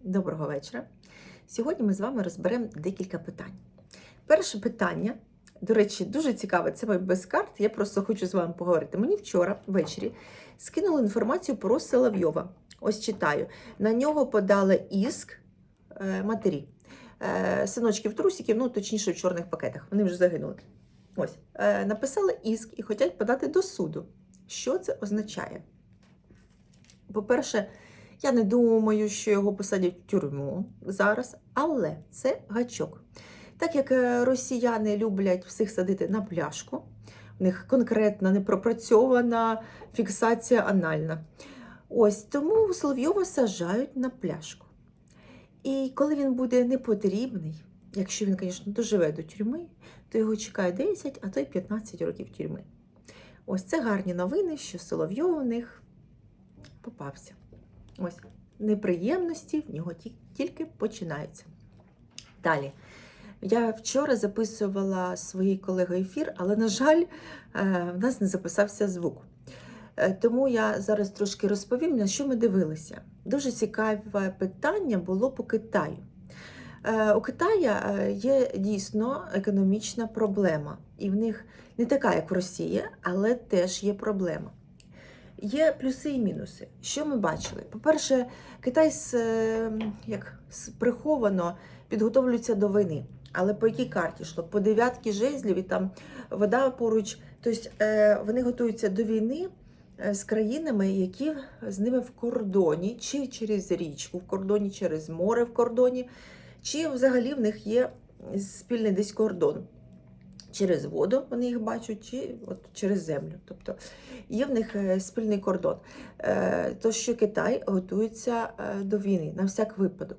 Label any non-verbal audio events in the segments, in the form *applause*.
Доброго вечора. Сьогодні ми з вами розберемо декілька питань. Перше питання, до речі, дуже цікаве, це мій без карт. Я просто хочу з вами поговорити. Мені вчора ввечері скинули інформацію про Соловйова. Ось читаю. На нього подали іск е, матері. Е, синочків трусиків, ну точніше в чорних пакетах. Вони вже загинули. Ось е, написали іск і хочуть подати до суду. Що це означає? По-перше, я не думаю, що його посадять в тюрму зараз, але це гачок. Так як е, росіяни люблять всіх садити на пляшку, в них конкретна непропрацьована фіксація анальна. Ось тому Соловйова саджають на пляшку. І коли він буде непотрібний, якщо він, звісно, доживе до тюрми, то його чекає 10, а то й 15 років тюрми. Ось це гарні новини, що Соловйов у них попався. Ось неприємності в нього тільки починаються. Далі. Я вчора записувала своїй колегою ефір, але, на жаль, е, в нас не записався звук. Е, Тому я зараз трошки розповім, на що ми дивилися. Дуже цікаве питання було по Китаю. Е, У Китаю е, є дійсно економічна проблема, і в них не така, як в Росії, але теж є проблема. Є плюси і мінуси. Що ми бачили? По-перше, Китай е, як приховано підготовлюється до війни. Але по якій карті йшло? По дев'ятки жезлів і там вода поруч. Тобто вони готуються до війни е, з країнами, які з ними в кордоні, чи через річку, в кордоні, через море в кордоні, чи взагалі в них є спільний десь кордон. Через воду вони їх бачать, чи от через землю. Тобто є в них е, спільний кордон. Е, То, що Китай готується е, до війни на всяк випадок.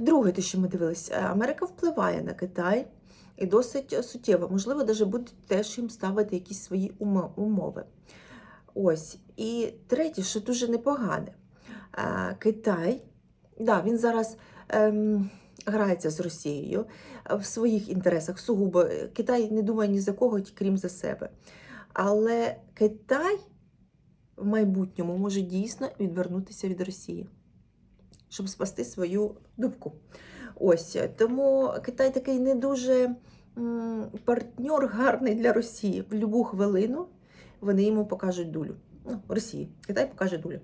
Друге, те, що ми дивилися, Америка впливає на Китай і досить суттєво. Можливо, навіть будуть теж їм ставити якісь свої умови. Ось. І третє, що дуже непогане, Китай, да, він зараз ем, грається з Росією е, в своїх інтересах сугубо. Е, Китай не думає ні за кого, крім за себе. Але Китай в майбутньому може дійсно відвернутися від Росії, щоб спасти свою дубку. Ось е, тому Китай такий не дуже партнер гарний для Росії. В будь-яку хвилину вони йому покажуть дулю. Ну, Росії. Китай покаже дулю.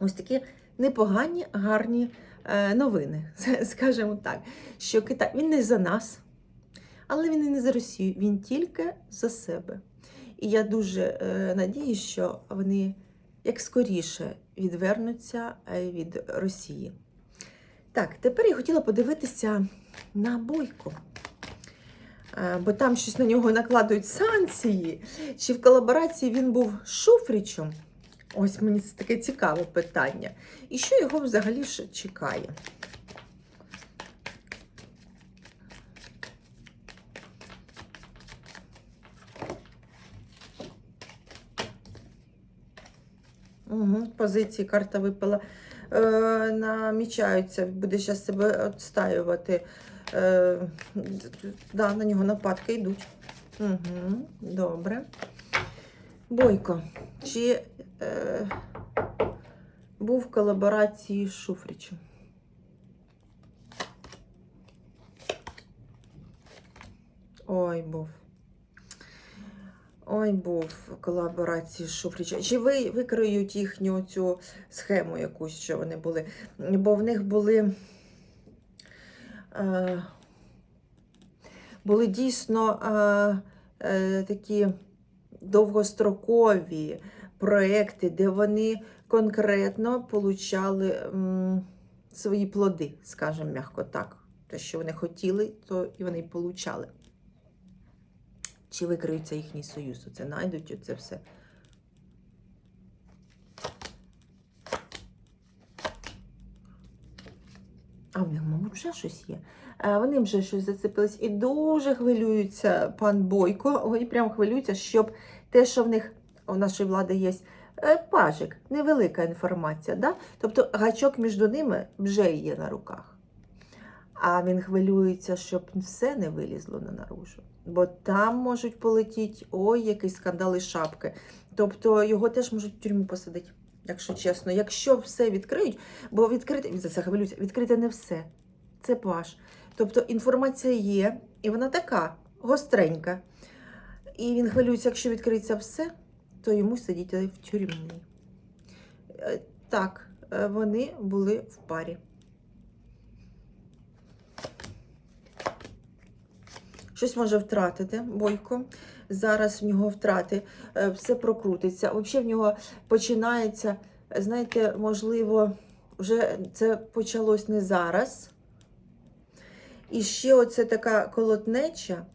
Ось такі непогані, гарні е, новини, *laughs* скажімо так, що Китай він не за нас, але він і не за Росію, він тільки за себе. І я дуже е, надіюсь, що вони як скоріше відвернуться е, від Росії. Так, тепер я хотіла подивитися на Бойко. Бо там щось на нього накладують санкції, чи в колаборації він був з Шуфричем. Ось мені це таке цікаве питання. І що його взагалі ще чекає? Угу, позиції карта випала. Е, намічаються, буде зараз себе відстаювати. Е, да, на нього нападки йдуть. Угу, добре. Бойко. Чи е, був в колаборації з Шуфричем? Ой, був. Ой, був колаборації з Шуфричем. Чи ви викриють їхню цю схему якусь, що вони були? Бо в них були. Е, були дійсно е, е, такі довгострокові проекти, де вони конкретно получали свої плоди, скажімо м'яко так. Те, що вони хотіли, то і вони получали. Чи викриються їхній союз? Оце знайдуть оце все. А в них, мабуть, вже щось є. Е, Вони вже щось зацепились і дуже хвилюються, пан Бойко. Ой, прям хвилюються, щоб те, що в них у нашої влади є е, пажик, невелика інформація. Да? Тобто гачок між ними вже є на руках. А він хвилюється, щоб все не вилізло на наружу. Бо там можуть полетіти ой, який скандал і шапки. Тобто його теж можуть в тюрму посадити. якщо чесно. Якщо все відкриють, бо відкрити, він за це хвилюється, відкрити не все. Це паш. Тобто інформація є, і вона така гостренька. І він хвилюється, якщо відкриється все, то йому сидіти в тюрмі. Е, Так, е, вони були в парі. Щось може втратити Бойко. Зараз в нього втрати, е, все прокрутиться. Взагалі в нього починається, знаєте, можливо, вже це почалось не зараз. І ще оце така колотнеча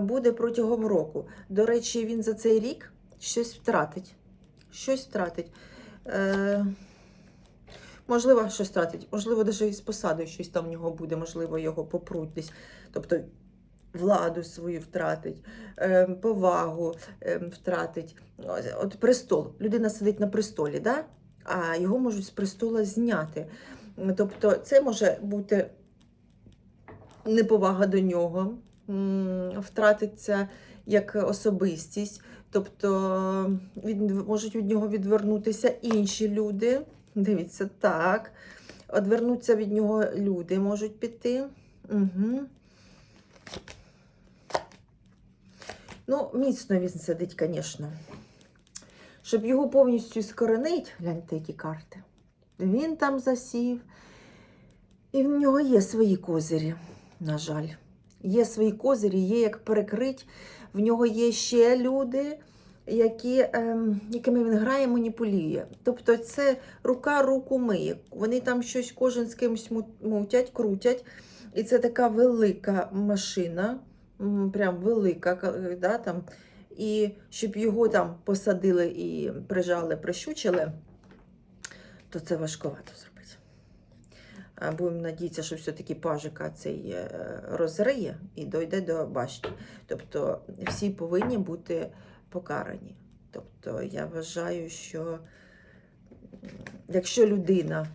буде протягом року. До речі, він за цей рік щось втратить. Щось втратить. Е, можливо, щось втратить. Можливо, навіть із посадою щось там в нього буде, можливо, його попруть десь. Тобто владу свою втратить, е, повагу е, втратить. От престол. Людина сидить на престолі, да? а його можуть з престола зняти. Тобто, це може бути неповага до нього, втратиться як особистість, тобто від, можуть від нього відвернутися інші люди. Дивіться, так. Одвернуться від нього люди можуть піти. Угу. Ну, міцно він сидить, звісно. Щоб його повністю скоренить, гляньте, які карти. Він там засів. І в нього є свої козирі, на жаль. Є свої козирі, є як перекрить. В нього є ще люди, які, ем, якими він грає, маніпулює. Тобто це рука руку миє. Вони там щось кожен з кимось мутять, крутять. І це така велика машина, прям велика, да, там. І щоб його там посадили і прижали, прищучили, то це важковато зробити. Будемо надіятися, що все-таки пажика цей е, розриє і дойде до башні. Тобто всі повинні бути покарані. Тобто я вважаю, що якщо людина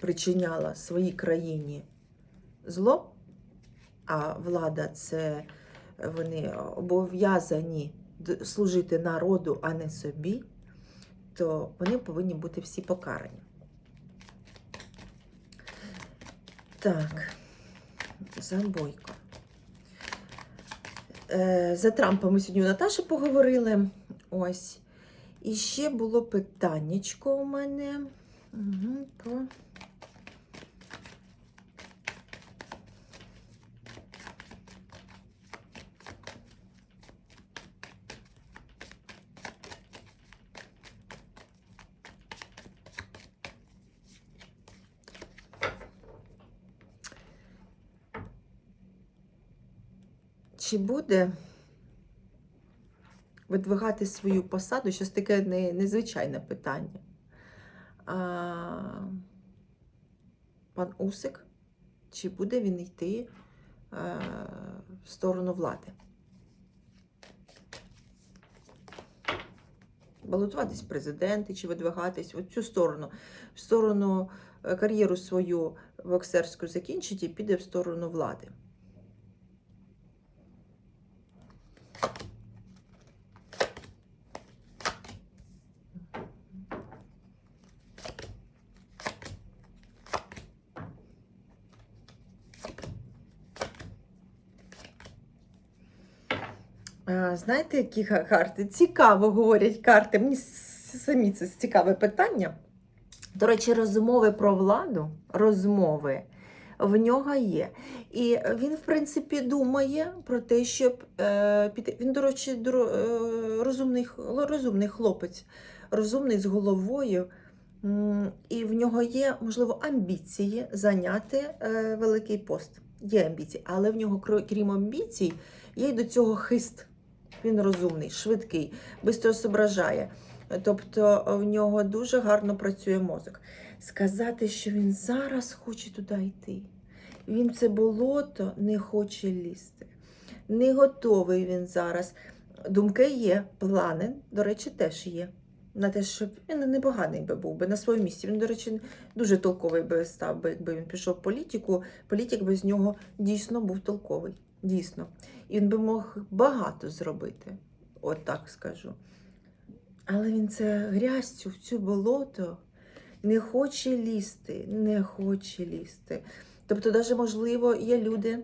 причиняла своїй країні зло, а влада це вони обов'язані служити народу, а не собі, то вони повинні бути всі покарані. Так, за Бойко. Е, За Трампа ми сьогодні у Наташі поговорили. Ось. І ще було питаннячко у мене. Угу, про... Чи буде видвигати свою посаду? Щось таке не, незвичайне питання. А, пан Усик, чи буде він йти а, в сторону влади? Балотуватись президенти чи видвигатись в цю сторону, в сторону е, кар'єру свою боксерську закінчить і піде в сторону влади. Знаєте, які карти? Цікаво говорять карти. Мені самі це цікаве питання. До речі, розмови про владу, розмови в нього є. І він, в принципі, думає про те, щоб е, піти. Він, до речі, е, розумний, розумний хлопець, розумний з головою. І в нього є, можливо, амбіції зайняти е, великий пост. Є амбіції, але в нього, крім амбіцій, є й до цього хист. Він розумний, швидкий, швидко зображає. Тобто в нього дуже гарно працює мозок. Сказати, що він зараз хоче туди йти. Він це болото не хоче лізти. Не готовий він зараз. Думки є, плани, до речі, теж є. На те, щоб він непоганий би був би на своєму місці. Він, до речі, дуже толковий би став би, якби він пішов в політику. Політик би з нього дійсно був толковий. Дійсно. І він би мог багато зробити. От так скажу. Але він це грязцю в цю болото не хоче лізти, не хоче лізти. Тобто, навіть, можливо, є люди,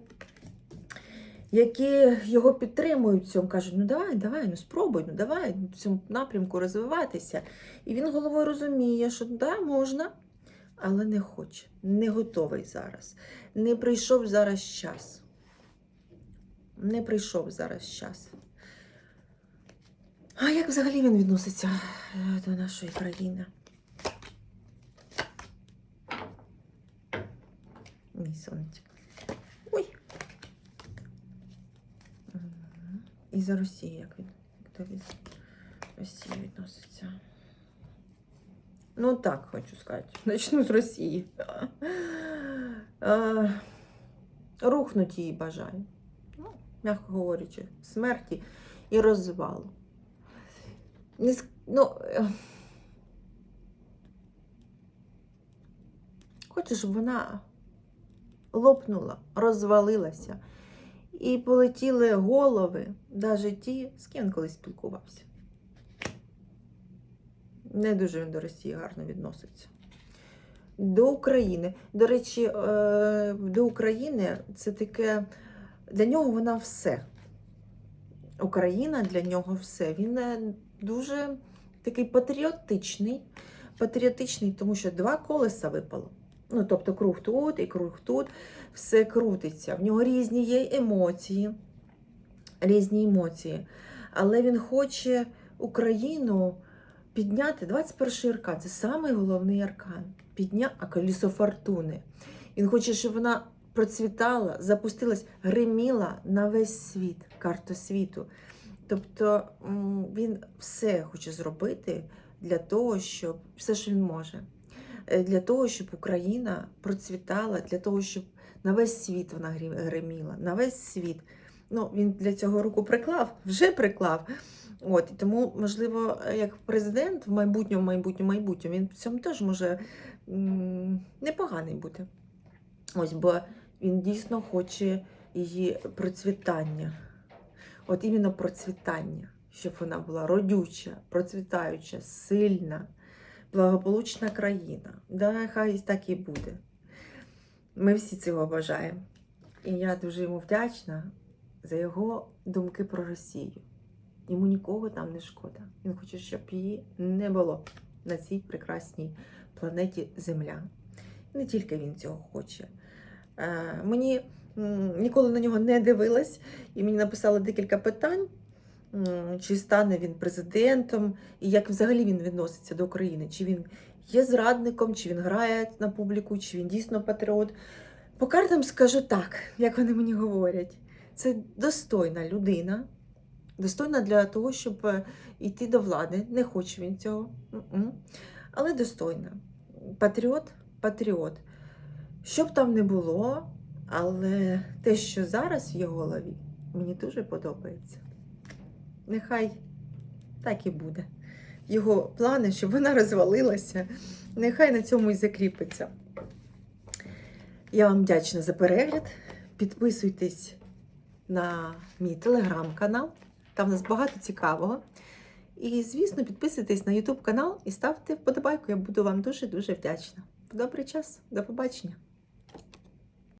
які його підтримують в цьому, кажуть, ну давай, давай, ну спробуй, ну давай в цьому напрямку розвиватися. І він головою розуміє, що да, можна, але не хоче, не готовий зараз. Не прийшов зараз час. Не прийшов зараз час. А як взагалі він відноситься е, до нашої країни? Мій сонечко. Ой. І за Росію, як він до Рос- Росії відноситься. Ну, так хочу сказати. Начну з Росії. Рухнуть її бажаю. М'яко говорячи, смерті і розвалу. Ну, хочу, щоб вона лопнула, розвалилася. І полетіли голови, навіть ті, з ким він колись спілкувався. Не дуже він до Росії гарно відноситься. До України. До речі, е, до України це таке. Для нього вона все. Україна для нього все. Він е, дуже такий патріотичний. Патріотичний, тому що два колеса випало. Ну, тобто круг тут і круг тут, все крутиться. В нього різні є емоції, різні емоції. Але він хоче Україну підняти 21-й аркан. Це самий головний аркан. Підня... А колесо фортуни. Він хоче, щоб вона процвітала, запустилась, гриміла на весь світ, карту світу. Тобто він все хоче зробити для того, щоб все, що він може, Е, для того, щоб Україна процвітала, для того, щоб на весь світ вона гриміла, на весь світ. Ну, він для цього руку приклав, вже приклав. От, і тому, можливо, як президент в майбутньому, майбутньому, майбутньому, він в цьому теж може непоганий бути. Ось, бо він дійсно хоче її процвітання. От іменно процвітання, щоб вона була родюча, процвітаюча, сильна, благополучна країна. Да, хай так і буде. Ми всі цього бажаємо. І я дуже йому вдячна за його думки про Росію. Йому нікого там не шкода. Він хоче, щоб її не було на цій прекрасній планеті Земля. Не тільки він цього хоче. Е, Мені ніколи на нього не дивилась, і мені написали декілька питань, чи стане він президентом, і як взагалі він відноситься до України, чи він є зрадником, чи він грає на публіку, чи він дійсно патріот. По картам скажу так, як вони мені говорять. Це достойна людина, достойна для того, щоб е, йти до влади. Не хоче він цього, але достойна. Патріот, патріот. Що б там не було, але те, що зараз в його голові, мені дуже подобається. Нехай так і буде. Його плани, щоб вона розвалилася, нехай на цьому і закріпиться. Я вам вдячна за перегляд. Підписуйтесь на мій телеграм-канал. Там у нас багато цікавого. І, звісно, підписуйтесь на YouTube канал і ставте вподобайку. Я буду вам дуже-дуже вдячна. Добрий час, до побачення!